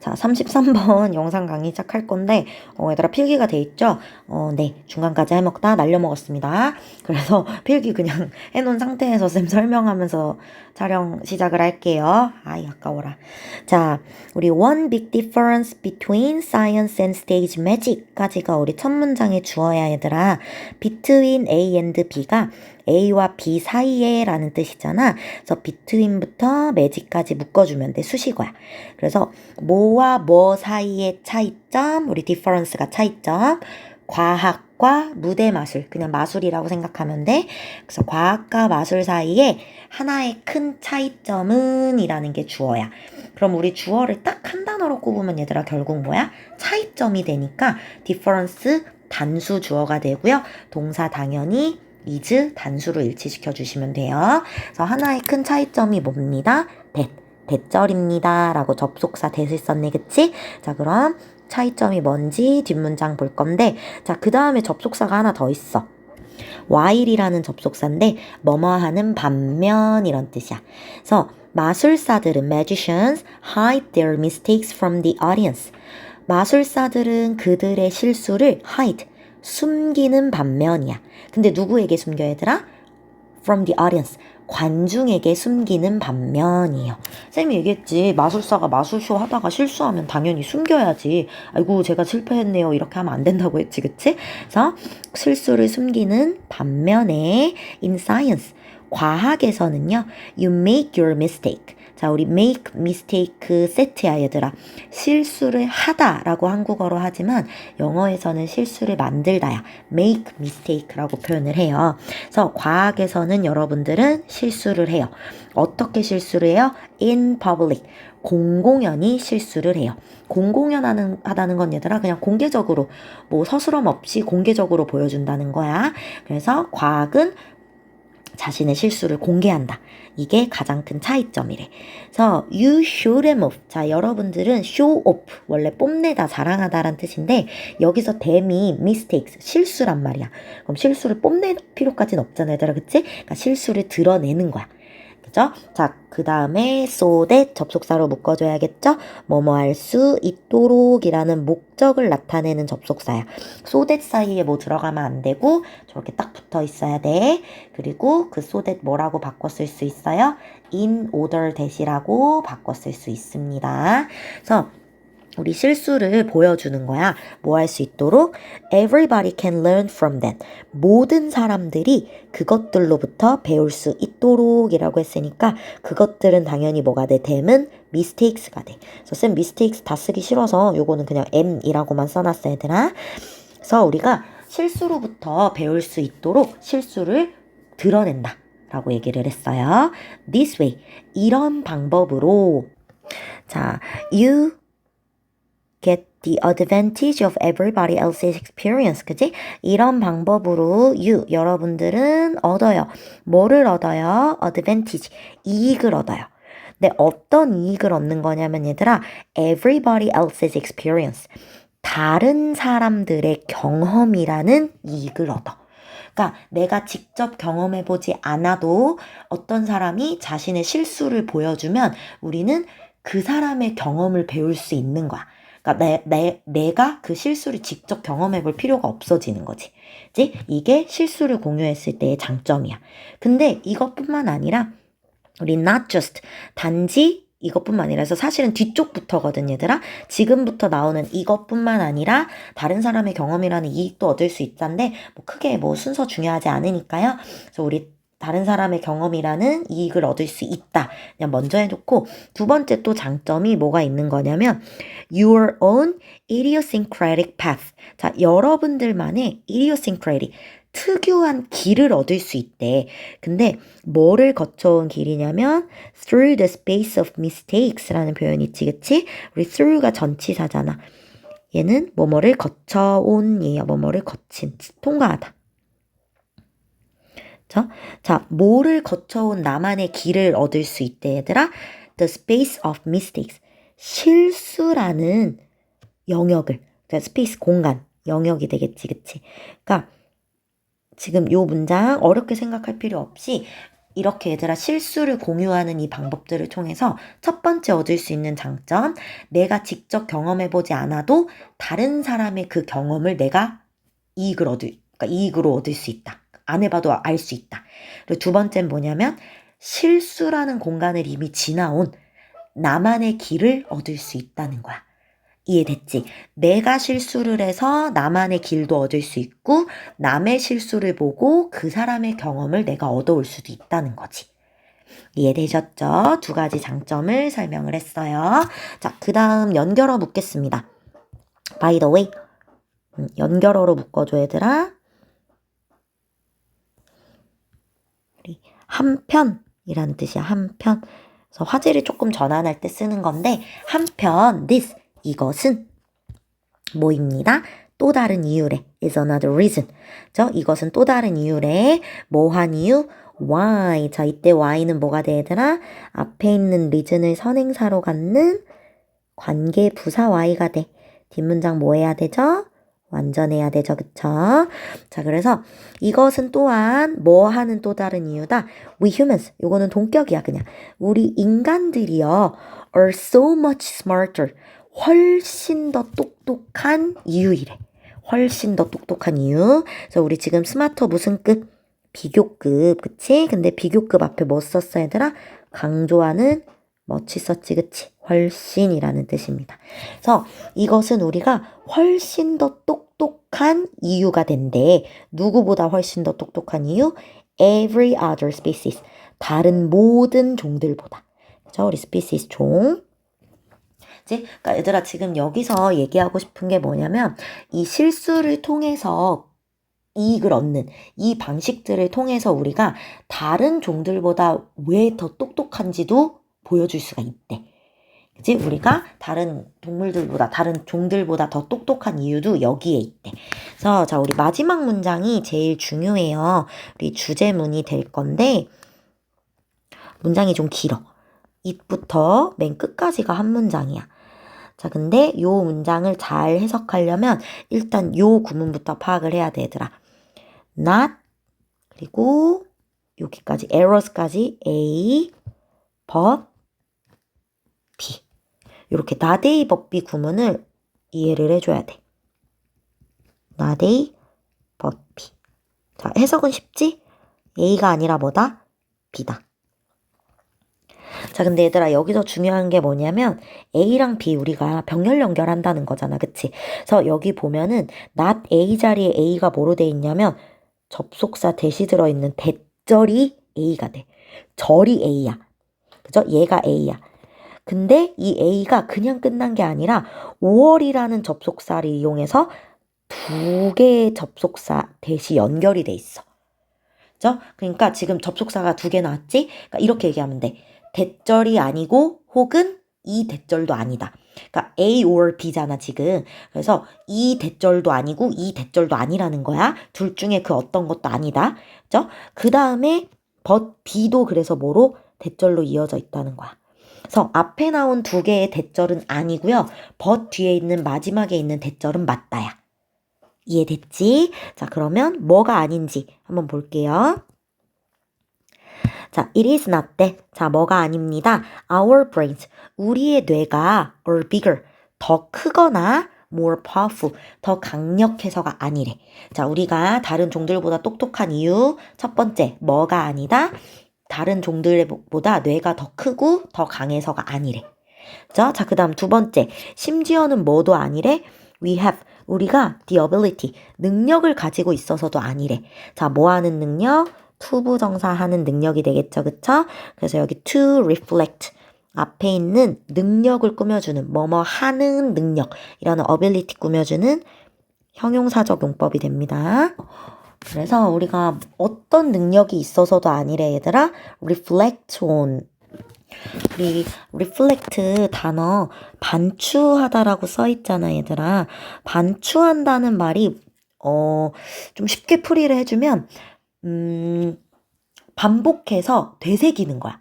자, 33번 영상 강의 시작할 건데, 어, 얘들아 필기가 돼 있죠? 어, 네. 중간까지 해먹다 날려먹었습니다. 그래서 필기 그냥 해놓은 상태에서 쌤 설명하면서 촬영 시작을 할게요. 아이, 아까워라. 자, 우리 one big difference between science and stage magic까지가 우리 첫 문장의 주어야 얘들아. between A and B가 A와 B 사이에 라는 뜻이잖아. 그래서 between부터 magic까지 묶어주면 돼. 수식어야. 그래서 뭐와 뭐 사이의 차이점, 우리 difference가 차이점, 과학과 무대 마술, 그냥 마술이라고 생각하면 돼. 그래서 과학과 마술 사이에 하나의 큰 차이점은 이라는 게 주어야. 그럼 우리 주어를 딱 한 단어로 꼽으면 얘들아 결국 뭐야? 차이점이 되니까 difference 단수 주어가 되고요. 동사 당연히 is 단수로 일치시켜 주시면 돼요. 그래서 하나의 큰 차이점이 뭡니다? that. 대절입니다. 라고 접속사 대을 썼네, 그치? 자, 그럼 차이점이 뭔지 뒷문장 볼 건데, 자, 그 다음에 접속사가 하나 더 있어. while이라는 접속사인데, 뭐뭐 하는 반면 이런 뜻이야. 그래서 마술사들은 magicians hide their mistakes from the audience. 마술사들은 그들의 실수를 hide, 숨기는 반면이야. 근데 누구에게 숨겨 얘들아? from the audience. 관중에게 숨기는 반면이에요. 쌤이 얘기했지. 마술사가 마술쇼 하다가 실수하면 당연히 숨겨야지. 아이고, 제가 실패했네요. 이렇게 하면 안 된다고 했지, 그치? 그래서 실수를 숨기는 반면에 in science. 과학에서는요, you make your mistake. 자, 우리 make mistake 세트야, 얘들아. 실수를 하다라고 한국어로 하지만 영어에서는 실수를 만들다야. make mistake라고 표현을 해요. 그래서 과학에서는 여러분들은 실수를 해요. 어떻게 실수를 해요? in public. 공공연히 실수를 해요. 공공연하는 하다는 건 얘들아 그냥 공개적으로 뭐 서스럼 없이 공개적으로 보여준다는 거야. 그래서 과학은 자신의 실수를 공개한다. 이게 가장 큰 차이점이래. 그래서 you show them off. 자, 여러분들은 show off. 원래 뽐내다, 자랑하다란 뜻인데 여기서 them이 mistakes, 실수란 말이야. 그럼 실수를 뽐낼 필요까지는 없잖아, 얘들아. 그치? 그러니까 실수를 드러내는 거야. 그죠? 자, 그 다음에 so that 접속사로 묶어줘야겠죠? 뭐뭐 할 수 있도록이라는 목적을 나타내는 접속사야. so that 사이에 뭐 들어가면 안 되고 저렇게 딱 붙어 있어야 돼. 그리고 그 so that 뭐라고 바꿔 쓸 수 있어요? in order that이라고 바꿔 쓸 수 있습니다. 그래서 우리 실수를 보여주는 거야. 뭐 할 수 있도록 everybody can learn from that. 모든 사람들이 그것들로부터 배울 수 있도록이라고 했으니까 그것들은 당연히 뭐가 돼? them은 mistakes가 돼. 그래서 쌤 mistakes 다 쓰기 싫어서 요거는 그냥 m이라고만 써놨어 얘들아. 그래서 우리가 실수로부터 배울 수 있도록 실수를 드러낸다. 라고 얘기를 했어요. This way. 이런 방법으로 자, you get the advantage of everybody else's experience. 그지? 이런 방법으로 you, 여러분들은 얻어요. 뭐를 얻어요? advantage. 이익을 얻어요. 근데 어떤 이익을 얻는 거냐면 얘들아, everybody else's experience. 다른 사람들의 경험이라는 이익을 얻어. 그러니까 내가 직접 경험해보지 않아도 어떤 사람이 자신의 실수를 보여주면 우리는 그 사람의 경험을 배울 수 있는 거야. 그러니까 내, 내, 내가 그 실수를 직접 경험해 볼 필요가 없어지는 거지. 그치? 이게 실수를 공유했을 때의 장점이야. 근데 이것뿐만 아니라 우리 not just 단지 이것뿐만 아니라 서 사실은 뒤쪽부터거든 얘들아 지금부터 나오는 이것뿐만 아니라 다른 사람의 경험이라는 이익도 얻을 수 있단데 뭐 크게 뭐 순서 중요하지 않으니까요 그래서 우리 다른 사람의 경험이라는 이익을 얻을 수 있다. 그냥 먼저 해놓고 두 번째 또 장점이 뭐가 있는 거냐면 your own idiosyncratic path. 자, 여러분들만의 idiosyncratic 특유한 길을 얻을 수 있대. 근데 뭐를 거쳐온 길이냐면 through the space of mistakes라는 표현이 있지, 그치? 우리 through가 전치사잖아. 얘는 뭐뭐를 거쳐온이에요. 뭐뭐를 거친, 통과하다. 자, 자, 뭐를 거쳐온 나만의 길을 얻을 수 있대, 얘들아? The space of mistakes. 실수라는 영역을, 그러니까 space 공간, 영역이 되겠지, 그치? 그러니까 지금 요 문장 어렵게 생각할 필요 없이 이렇게 얘들아 실수를 공유하는 이 방법들을 통해서 첫 번째 얻을 수 있는 장점, 내가 직접 경험해보지 않아도 다른 사람의 그 경험을 내가 이익을 얻을, 그러니까 이익으로 얻을 수 있다. 안 해봐도 알 수 있다. 그리고 두 번째는 뭐냐면 실수라는 공간을 이미 지나온 나만의 길을 얻을 수 있다는 거야. 이해됐지? 내가 실수를 해서 나만의 길도 얻을 수 있고, 남의 실수를 보고 그 사람의 경험을 내가 얻어올 수도 있다는 거지. 이해되셨죠? 두 가지 장점을 설명을 했어요. 자, 그 다음 연결어 묻겠습니다. By the way, 음, 연결어로 묶어줘, 얘들아. 우리 한편이라는 뜻이야, 한편. 그래서 화제를 조금 전환할 때 쓰는 건데, 한편, this, 이것은 뭐입니다. 또 다른 이유래. is another reason. 저 이것은 또 다른 이유래. 뭐한 이유? why. 자, 이때 why는 뭐가 돼, 얘들아? 앞에 있는 reason을 선행사로 갖는 관계 부사 y가 돼. 뒷문장 뭐 해야 되죠? 완전해야 되죠, 그쵸? 자, 그래서 이것은 또한 뭐 하는 또 다른 이유다. We humans. 요거는 동격이야, 그냥. 우리 인간들이요. are so much smarter. 훨씬 더 똑똑한 이유이래. 훨씬 더 똑똑한 이유. 그래서 우리 지금 스마터 무슨 급? 비교급, 그치? 근데 비교급 앞에 뭐 썼어, 얘들아? 강조하는 멋지 썼지, 그치? 훨씬이라는 뜻입니다. 그래서 이것은 우리가 훨씬 더 똑똑한 이유가 된대. 누구보다 훨씬 더 똑똑한 이유? Every other species. 다른 모든 종들보다. 그죠? 우리 species 종. 그러니까 얘들아 지금 여기서 얘기하고 싶은 게 뭐냐면 이 실수를 통해서 이익을 얻는 이 방식들을 통해서 우리가 다른 종들보다 왜 더 똑똑한지도 보여줄 수가 있대. 그치? 우리가 다른 동물들보다, 다른 종들보다 더 똑똑한 이유도 여기에 있대. 그래서, 자, 우리 마지막 문장이 제일 중요해요. 우리 주제문이 될 건데, 문장이 좀 길어. it부터 맨 끝까지가 한 문장이야. 자, 근데 요 문장을 잘 해석하려면 일단 요 구문부터 파악을 해야 돼, 얘들아. not, 그리고 여기까지, errors까지 A, but. 이렇게 but B 구문을 이해를 해줘야 돼. but B. 자, 해석은 쉽지? A가 아니라 뭐다? B다. 자, 근데 얘들아, 여기서 중요한 게 뭐냐면, A랑 B 우리가 병렬 연결한다는 거잖아. 그치? 그래서 여기 보면은, not A 자리에 A가 뭐로 돼 있냐면, 접속사 대시 들어있는 대절이 A가 돼. 절이 A야. 그죠? 얘가 A야. 근데 이 A가 그냥 끝난 게 아니라 5월이라는 접속사를 이용해서 두 개의 접속사 대시 연결이 돼 있어. 그죠? 그러니까 지금 접속사가 두 개 나왔지? 그러니까 이렇게 얘기하면 돼. 대절이 아니고 혹은 이 대절도 아니다. 그러니까 A or B잖아 지금. 그래서 이 대절도 아니고 이 대절도 아니라는 거야. 둘 중에 그 어떤 것도 아니다. 그죠? 그 다음에 but B도 그래서 뭐로 대절로 이어져 있다는 거야. 그래서 앞에 나온 두 개의 대절은 아니고요. but 뒤에 있는 마지막에 있는 대절은 맞다야. 이해됐지? 자, 그러면 뭐가 아닌지 한번 볼게요. 자, it is not that. 자, 뭐가 아닙니다. Our brains. 우리의 뇌가 are bigger. 더 크거나 more powerful. 더 강력해서가 아니래. 자, 우리가 다른 종들보다 똑똑한 이유. 첫 번째, 뭐가 아니다. 다른 종들보다 뇌가 더 크고 더 강해서가 아니래. 자, 자, 그 다음 두 번째. 심지어는 뭐도 아니래. We have. 우리가 the ability. 능력을 가지고 있어서도 아니래. 자, 뭐 하는 능력? 투부정사 하는 능력이 되겠죠. 그쵸? 그래서 여기 to reflect. 앞에 있는 능력을 꾸며주는 뭐뭐 하는 능력 이라는 ability 꾸며주는 형용사적 용법이 됩니다. 그래서 우리가 어떤 능력이 있어서도 아니래 얘들아. reflect on. 우리 reflect 단어 반추하다라고 써 있잖아 얘들아. 반추한다는 말이 어 좀 쉽게 풀이를 해주면 음 반복해서 되새기는 거야.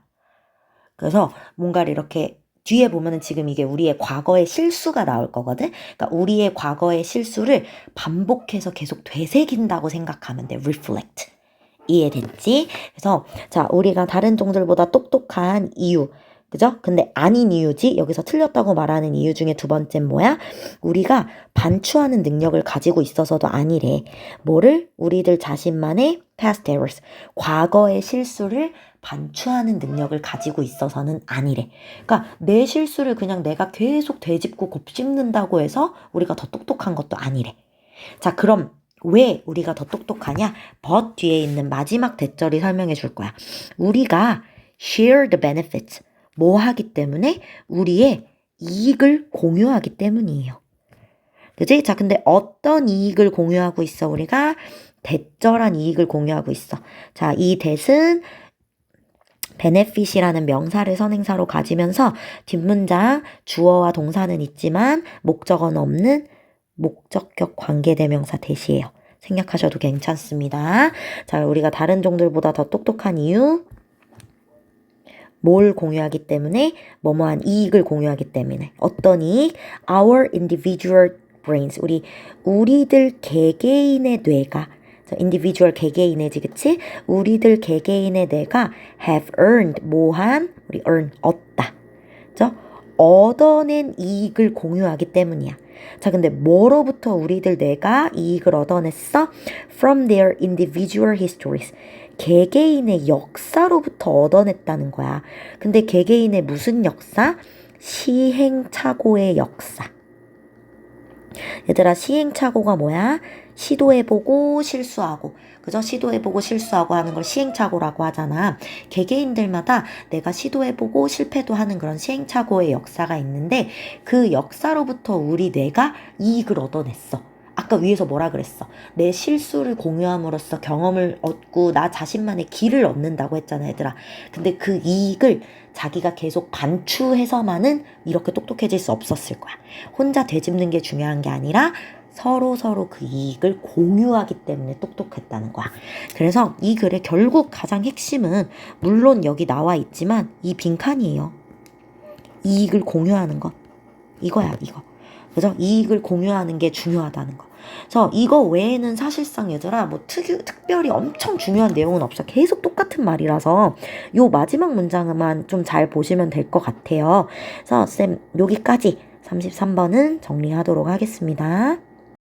그래서 뭔가를 이렇게 뒤에 보면은 지금 이게 우리의 과거의 실수가 나올 거거든. 그러니까 우리의 과거의 실수를 반복해서 계속 되새긴다고 생각하면 돼. reflect. 이해됐지? 그래서 자 우리가 다른 종들보다 똑똑한 이유 그죠? 근데 아닌 이유지 여기서 틀렸다고 말하는 이유 중에 두 번째는 뭐야? 우리가 반추하는 능력을 가지고 있어서도 아니래. 뭐를? 우리들 자신만의 past errors, 과거의 실수를 반추하는 능력을 가지고 있어서는 아니래. 그러니까 내 실수를 그냥 내가 계속 되짚고 곱씹는다고 해서 우리가 더 똑똑한 것도 아니래. 자, 그럼 왜 우리가 더 똑똑하냐? but 뒤에 있는 마지막 대절이 설명해 줄 거야. 우리가 share the benefits. 뭐 하기 때문에? 우리의 이익을 공유하기 때문이에요. 그지? 자, 근데 어떤 이익을 공유하고 있어, 우리가? 대절한 이익을 공유하고 있어. 자, 이 대은 benefit이라는 명사를 선행사로 가지면서 뒷문장 주어와 동사는 있지만 목적어는 없는 목적격 관계대명사 대시예요. 생략하셔도 괜찮습니다. 자, 우리가 다른 종들보다 더 똑똑한 이유 뭘 공유하기 때문에 뭐뭐한 이익을 공유하기 때문에 어떤 이익? Our individual brains 우리 우리들 개개인의 뇌가 자, individual 개개인의지 그치? 우리들 개개인의 뇌가 have earned 뭐한 우리 earn 얻다 그죠? 얻어낸 이익을 공유하기 때문이야. 자, 근데 뭐로부터 우리들 뇌가 이익을 얻어냈어? From their individual histories. 개개인의 역사로부터 얻어냈다는 거야. 근데 개개인의 무슨 역사? 시행착오의 역사. 얘들아, 시행착오가 뭐야? 시도해보고 실수하고. 그죠? 시도해보고 실수하고 하는 걸 시행착오라고 하잖아. 개개인들마다 내가 시도해보고 실패도 하는 그런 시행착오의 역사가 있는데 그 역사로부터 우리 뇌가 이익을 얻어냈어. 아까 위에서 뭐라 그랬어? 내 실수를 공유함으로써 경험을 얻고 나 자신만의 길을 얻는다고 했잖아, 얘들아. 근데 그 이익을 자기가 계속 반추해서만은 이렇게 똑똑해질 수 없었을 거야. 혼자 되짚는 게 중요한 게 아니라 서로 서로 그 이익을 공유하기 때문에 똑똑했다는 거야. 그래서 이 글의 결국 가장 핵심은 물론 여기 나와 있지만 이 빈칸이에요. 이익을 공유하는 것. 이거야, 이거. 그죠? 이익을 공유하는 게 중요하다는 거. 그래서 이거 외에는 사실상 얘들아 뭐 특유, 특별히 엄청 중요한 내용은 없어. 계속 똑같은 말이라서 요 마지막 문장만 좀 잘 보시면 될 것 같아요. 그래서 쌤 여기까지 33번은 정리하도록 하겠습니다.